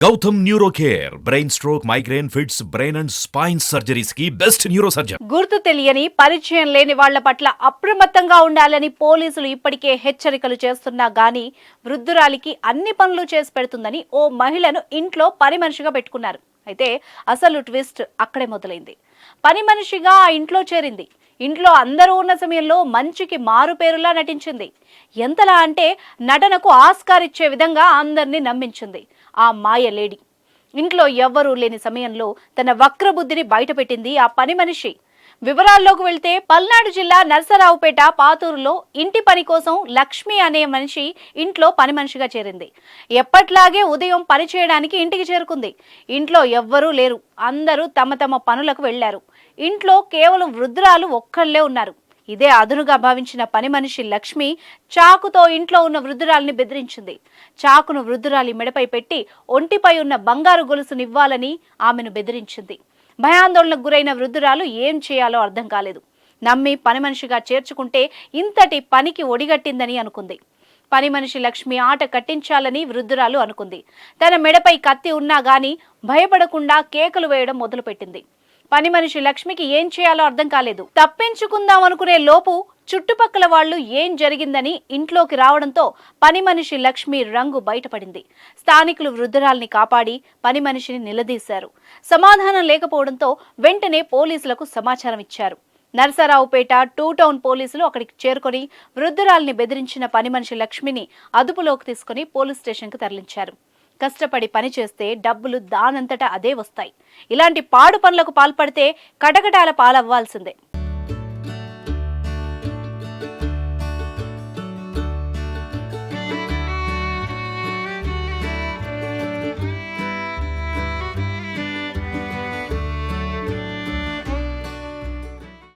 Gautam neuro care brain stroke migraine fits brain and spine సర్జరీస్కి best neuro surgeon గుర్తు తెలియని పరిచయం లేని వాళ్ళ పట్ల అప్రమత్తంగా ఉండాలని పోలీసులు ఇప్పటికే హెచ్చరికలు చేస్తున్నా గానీ వృద్ధురాలికి అన్ని పనులు చేసి పెడుతుందని ఓ మహిళను ఇంట్లో పని మనిషిగా పెట్టుకున్నారు. అయితే అసలు ట్విస్ట్ అక్కడే మొదలైంది. పని మనిషిగా ఆ ఇంట్లో చేరింది. ఇంట్లో అందరూ ఉన్న సమయంలో మంచికి మారుపేరులా నటించింది. ఎంతలా అంటే నటనకు ఆస్కార్ ఇచ్చే విధంగా అందరినీ నమ్మించింది ఆ మాయ లేడీ. ఇంట్లో ఎవ్వరూ లేని సమయంలో తన వక్రబుద్ధిని బయటపెట్టింది ఆ పని మనిషి. వివరాల్లోకి వెళ్తే పల్నాడు జిల్లా నరసరావుపేట పాతూరులో ఇంటి పని కోసం లక్ష్మి అనే మనిషి ఇంట్లో పని మనిషిగా చేరింది. ఎప్పట్లాగే ఉదయం పని చేయడానికి ఇంటికి చేరుకుంది. ఇంట్లో ఎవ్వరూ లేరు. అందరూ తమ తమ పనులకు వెళ్ళారు. ఇంట్లో కేవలం వృద్ధురాలు ఒక్కళ్ళే ఉన్నారు. ఇదే అదునుగా భావించిన పని మనిషి లక్ష్మి చాకుతో ఇంట్లో ఉన్న వృద్ధురాలిని బెదిరించింది. చాకును వృద్ధురాలి మెడపై పెట్టి ఒంటిపై ఉన్న బంగారు గొలుసునివ్వాలని ఆమెను బెదిరించింది. భయాందోళనకు గురైన వృద్ధురాలు ఏం చేయాలో అర్థం కాలేదు. నమ్మి పని మనిషిగా చేర్చుకుంటే ఇంతటి పనికి ఒడిగట్టిందని అనుకుంది. పని మనిషి లక్ష్మి ఆట కట్టించాలని వృద్ధురాలు అనుకుంది. తన మెడపై కత్తి ఉన్నా గాని భయపడకుండా కేకలు వేయడం మొదలుపెట్టింది. పని మనిషి లక్ష్మికి ఏం చేయాలో అర్థం కాలేదు. తప్పించుకుందాం అనుకునే లోపు చుట్టుపక్కల వాళ్ళు ఏం జరిగిందని ఇంట్లోకి రావడంతో పని మనిషి లక్ష్మి రంగు బయటపడింది. స్థానికులు వృద్ధురాల్ని కాపాడి పని మనిషిని నిలదీశారు. సమాధానం లేకపోవడంతో వెంటనే పోలీసులకు సమాచారం ఇచ్చారు. నరసరావుపేట టూ టౌన్ పోలీసులు అక్కడికి చేరుకొని వృద్ధురాల్ని బెదిరించిన పని మనిషి లక్ష్మిని అదుపులోకి తీసుకుని పోలీస్ స్టేషన్కు తరలించారు. కష్టపడి పని చేస్తే డబ్బులు దానంతటా అదే వస్తాయి. ఇలాంటి పాడు పనులకు పాల్పడితే కటకటాల పాలవ్వాల్సిందే.